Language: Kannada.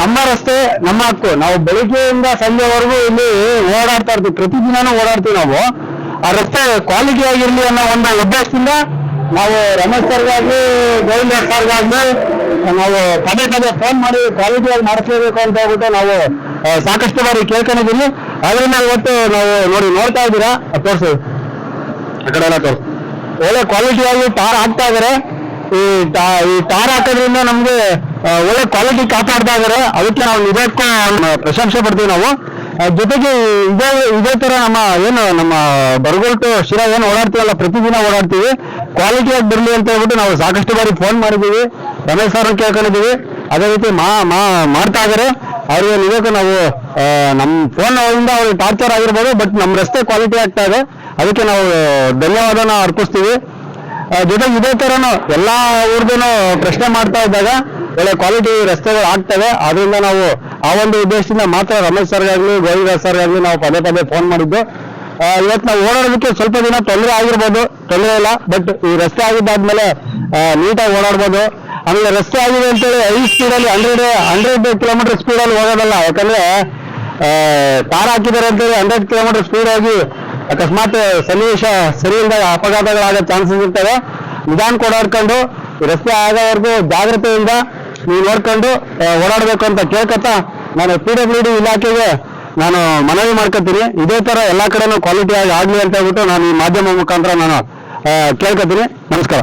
ನಮ್ಮ ರಸ್ತೆ, ನಮ್ಮ ಹಕ್ಕು. ನಾವು ಬೆಳಿಗ್ಗೆಯಿಂದ ಸಂಜೆವರೆಗೂ ಇಲ್ಲಿ ಓಡಾಡ್ತಾ ಇರ್ತೀವಿ. ಪ್ರತಿದಿನಾನು ಓಡಾಡ್ತೀವಿ ನಾವು. ಆ ರಸ್ತೆ ಕ್ವಾಲಿಟಿ ಆಗಿರ್ಲಿ ಅನ್ನೋ ಒಂದು ಉದ್ದೇಶದಿಂದ ನಾವು ರಮೇಶ್ ಸರ್ಗಾಗ್ಲಿ ಗೋವಿಂದ ಸರ್ಗಾಗ್ಲಿ ನಾವು ಪದೇ ಪದೇ ಫೋನ್ ಮಾಡಿ ಕ್ವಾಲಿಟಿ ಆಗಿ ಮಾಡಿಸ್ಲೇಬೇಕು ಅಂತ ಹೇಳ್ಬಿಟ್ಟು ನಾವು ಸಾಕಷ್ಟು ಬಾರಿ ಕೇಳ್ಕೊಂಡಿದ್ದೀವಿ ಅದರಿಂದ ಇವತ್ತು ನಾವು ನೋಡಿ ನೋಡ್ತಾ ಇದ್ದೀರಾ. ತೋರಿಸಿ. ಆ ಕಡೆ ಎಲ್ಲ ತೋರಿಸಿ. ಒಳ್ಳೆ ಕ್ವಾಲಿಟಿ ಆಗಿ ಟಾರ್ ಹಾಕ್ತಾ ಇದಾರೆ. ಈ ಟಾರ್ ಹಾಕೋದ್ರಿಂದ ನಮ್ಗೆ ಒಳ್ಳೆ ಕ್ವಾಲಿಟಿ ಕಾಪಾಡ್ತಾ ಇದಾರೆ. ಅದಕ್ಕೆ ನಾವು ನಿಜಕ್ಕೂ ಪ್ರಶಂಸೆ ಪಡ್ತೀವಿ ನಾವು. ಜೊತೆಗೆ ಇದೇ ಇದೇ ತರ ನಮ್ಮ ಏನು, ನಮ್ಮ ಬರಗುಲ್ಟು ಶಿರಾ ಏನು ಓಡಾಡ್ತೀವಲ್ಲ, ಪ್ರತಿದಿನ ಓಡಾಡ್ತೀವಿ. ಕ್ವಾಲಿಟಿ ಆಗಿ ಬರಲಿ ಅಂತ ಹೇಳ್ಬಿಟ್ಟು ನಾವು ಸಾಕಷ್ಟು ಬಾರಿ ಫೋನ್ ಮಾಡಿದ್ದೀವಿ. ರಮೇಶ್ ಸರ್ ಕೇಳ್ಕೊಂಡಿದ್ದೀವಿ. ಅದೇ ರೀತಿ ಮಾ ಮಾಡ್ತಾ ಇದಾರೆ. ಅವ್ರಿಗೆ ನಿಜಕ್ಕೂ ನಾವು ನಮ್ಮ ಫೋನ್ ಅವರಿಂದ ಅವ್ರಿಗೆ ಟಾರ್ಚರ್ ಆಗಿರ್ಬೋದು ಬಟ್ ನಮ್ಮ ರಸ್ತೆ ಕ್ವಾಲಿಟಿ ಆಗ್ತಾ ಇದೆ. ಅದಕ್ಕೆ ನಾವು ಧನ್ಯವಾದನ ಅರ್ಪಿಸ್ತೀವಿ. ಜೊತೆಗೆ ಇದೇ ತರನು ಎಲ್ಲ ಊರ್ದೂ ಪ್ರಶ್ನೆ ಮಾಡ್ತಾ ಇದ್ದಾಗ ಒಳ್ಳೆ ಕ್ವಾಲಿಟಿ ರಸ್ತೆಗಳು ಆಗ್ತವೆ. ಅದರಿಂದ ನಾವು ಆ ಒಂದು ಉದ್ದೇಶದಿಂದ ಮಾತ್ರ ರಮೇಶ್ ಸರ್ಗಾಗ್ಲಿ ಗೋವಿಂದ ಸರ್ಗಾಗ್ಲಿ ನಾವು ಪದೇ ಪದೇ ಫೋನ್ ಮಾಡಿದ್ದು. ಇವತ್ ನಾವು ಓಡಾಡೋದಕ್ಕೆ ಸ್ವಲ್ಪ ದಿನ ತೊಂದರೆ ಆಗಿರ್ಬೋದು, ತೊಂದರೆ ಇಲ್ಲ. ಬಟ್ ಈ ರಸ್ತೆ ಆಗಿದ್ದಾದ್ಮೇಲೆ ನೀಟಾಗಿ ಓಡಾಡ್ಬೋದು. ಆಮೇಲೆ ರಸ್ತೆ ಆಗಿದೆ ಅಂತೇಳಿ ಐ ಸ್ಪೀಡಲ್ಲಿ ಹಂಡ್ರೆಡ್ ಹಂಡ್ರೆಡ್ ಕಿಲೋಮೀಟರ್ ಸ್ಪೀಡಲ್ಲಿ ಹೋಗೋದಲ್ಲ. ಯಾಕಂದ್ರೆ ಕಾರ್ ಹಾಕಿದ್ದಾರೆ ಅಂತೇಳಿ ಹಂಡ್ರೆಡ್ ಕಿಲೋಮೀಟರ್ ಸ್ಪೀಡ್ ಆಗಿ ಅಕಸ್ಮಾತ್ ಸನ್ನಿವೇಶ ಸರಿ ಇಲ್ಲದಾಗ ಅಪಘಾತಗಳಾಗೋ ಚಾನ್ಸಸ್ ಇರ್ತವೆ. ನಿಧಾನ ಕೊಡಾಡ್ಕೊಂಡು ರಸ್ತೆ ಆಗೋವರೆಗೂ ಜಾಗ್ರತೆಯಿಂದ ನೀವು ನೋಡ್ಕೊಂಡು ಓಡಾಡಬೇಕು ಅಂತ ಕೇಳ್ಕೊತಾ ನಾನು ಪಿ ಡಬ್ಲ್ಯೂ ಡಿ ಇಲಾಖೆಗೆ ನಾನು ಮನವಿ ಮಾಡ್ಕೊತೀನಿ. ಇದೇ ತರ ಎಲ್ಲಾ ಕಡೆನೂ ಕ್ವಾಲಿಟಿ ಆಗಿ ಆಗ್ಲಿ ಅಂತ ಹೇಳ್ಬಿಟ್ಟು ನಾನು ಈ ಮಾಧ್ಯಮ ಮುಖಾಂತರ ನಾನು ಕೇಳ್ಕೊತೀನಿ. ನಮಸ್ಕಾರ.